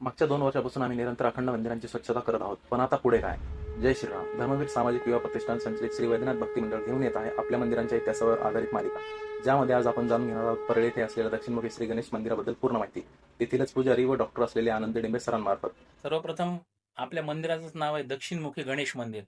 मागच्या दोन वर्षापासून आम्ही निरंतर अखंड मंदिरांची स्वच्छता करत आहोत. पण आता पुढे काय? जय श्रीराम. धर्मवीर सामाजिक युवा प्रतिष्ठान संचलित श्री वैद्यनाथ भक्ती मंडळ घेऊन येत आहे आपल्या मंदिरांच्या इतिहासावर आधारित मालिका. ज्यामध्ये आज आपण जाणून घेणार आहोत परळी येथे असलेल्या दक्षिणमुखी श्री गणेश मंदिराबद्दल पूर्ण माहिती. तेथीलच पुजारी व डॉक्टर असलेले आनंद डिंबे सरांमार्फत. सर्वप्रथम आपल्या मंदिराचंच नाव आहे दक्षिणमुखी गणेश मंदिर.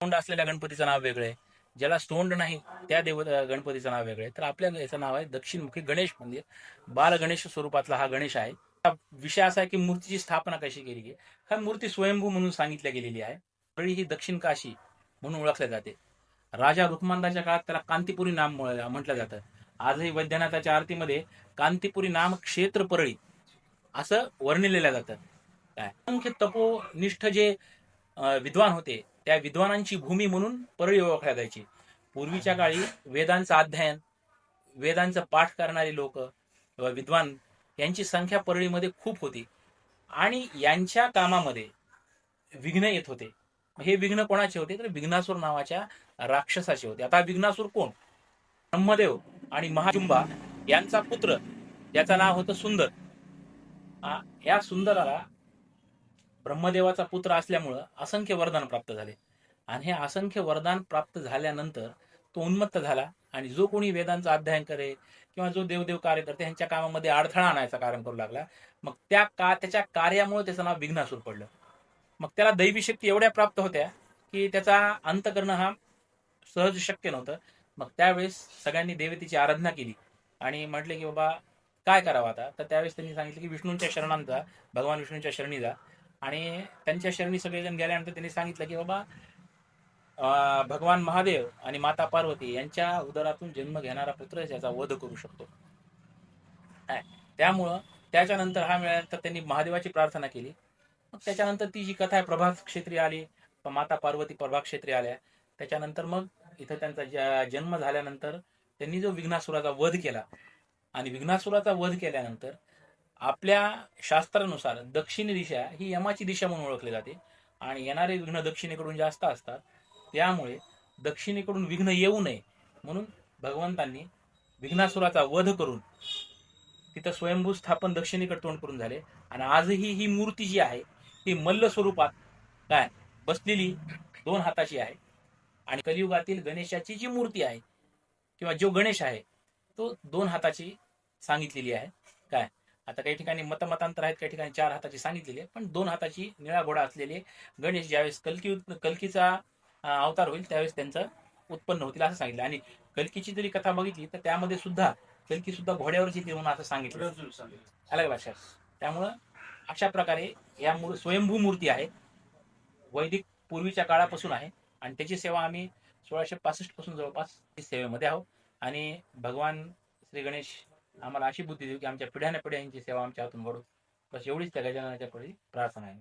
तोंड असलेल्या गणपतीचं नाव वेगळं आहे. ज्याला तोंड नाही त्या देव गणपतीचं नाव वेगळं आहे. तर आपल्या याचं नाव आहे दक्षिणमुखी गणेश मंदिर. बाल गणेश स्वरूपातला हा गणेश आहे. विषय असा आहे की मूर्तीची स्थापना कशी केली गेली? हा मूर्ती स्वयंभू म्हणून सांगितल्या गेलेली आहे. परळी ही दक्षिण काशी म्हणून ओळखल्या जाते. राजा रुक्मानदाच्या काळात त्याला कांतीपुरी नाम म्हटलं जातं. आजही वैद्यनाथाच्या आरतीमध्ये कांतीपुरी नाम क्षेत्र परळी असं वर्णिलेलं जातं काय? मुख्य तपोनिष्ठ जे विद्वान होते त्या विद्वानांची भूमी म्हणून परळी ओळखल्या जायची. पूर्वीच्या काळी वेदांचं अध्ययन वेदांचं पाठ करणारे लोक किंवा विद्वान यांची संख्या परळीमध्ये खूप होती. आणि यांच्या कामामध्ये विघ्न येत होते. हे विघ्न कोणाचे होते? तर विघ्नासूर नावाच्या राक्षसाचे होते. आता विघ्नासूर कोण? ब्रह्मदेव आणि महाजुंबा यांचा पुत्र ज्याचं नाव होतं सुंदर. या सुंदराला ब्रह्मदेवाचा पुत्र असल्यामुळं असंख्य वरदान प्राप्त झाले. आणि हे असंख्य वरदान प्राप्त झाल्यानंतर तो उन्मत्त झाला आणि जो कोणी वेदांचं अध्ययन करे किंवा जो देवदेव कार्य करते त्यांच्या कामामध्ये अडथळा आणायचा कारण करू लागला. मग त्या का त्याच्या कार्यामुळे त्याचं नाव विघ्नासूर पडलं. मग त्याला दैवी शक्ती एवढ्या प्राप्त होत्या की त्याचा अंत करणं हा सहज शक्य नव्हतं. मग त्यावेळेस सगळ्यांनी देवतेची आराधना केली आणि म्हटले की बाबा काय करावं आता? तर त्यावेळेस त्यांनी सांगितलं की विष्णूंच्या शरणांचा भगवान विष्णूंच्या शरणी जा. आणि त्यांच्या शरणी सगळेजण गेल्यानंतर त्यांनी सांगितलं की बाबा भगवान महादेव आणि माता पार्वती यांच्या उदरातून जन्म घेणारा पुत्र याचा वध करू शकतो. त्यामुळं त्याच्यानंतर हा मिळाल्यानंतर त्यांनी महादेवाची प्रार्थना केली. मग त्याच्यानंतर ती जी कथा आहे प्रभात क्षेत्री आली माता पार्वती प्रभात क्षेत्री आल्या. त्याच्यानंतर मग इथं त्यांचा जन्म झाल्यानंतर त्यांनी जो विघ्नासुराचा वध केला. आणि विघ्नासुराचा वध केल्यानंतर आपल्या शास्त्रानुसार दक्षिण दिशा ही यमाची दिशा म्हणून ओळखली जाते. आणि येणारे विघ्न दक्षिणेकडून जास्त असतात. त्यामुळे दक्षिणेकडून विघ्न येऊ नये म्हणून भगवंतांनी विघ्नासुराचा वध करून तिथं स्वयंभू स्थापन दक्षिणेकडे तोंड करून झाले. आणि आजही ही मूर्ती जी आहे ती मल्ल स्वरूपात काय बसलेली दोन हाताची आहे. आणि कलियुगातील गणेशाची जी मूर्ती आहे किंवा जो गणेश आहे तो दोन हाताची सांगितलेली आहे. काय? आता काही ठिकाणी मतमतांतर आहेत काही ठिकाणी चार हाताची सांगितलेली आहे पण दोन हाताची निळा घोडा असलेले गणेश ज्यावेळेस कलकी कलकीचा अवतार होईल त्यावेळेस त्यांचं उत्पन्न होतील असं सांगितलं. आणि कल्कीची जरी कथा बघितली तर त्यामध्ये सुद्धा कल्की सुद्धा घोड्यावरच येते म्हणून असं सांगितलं. अलग भाषा? त्यामुळं अशा प्रकारे या मूर स्वयंभू मूर्ती आहे. वैदिक पूर्वीच्या काळापासून आहे. आणि त्याची सेवा आम्ही सोळाशे पासष्टपासून जवळपास सेवेमध्ये आहोत. आणि भगवान श्री गणेश आम्हाला अशी बुद्धी देऊ की आमच्या पिढ्याने पिढ्या यांची सेवा आमच्या हातून घडू. बस एवढीच त्या गजाननाच्या पुढे प्रार्थना आहे.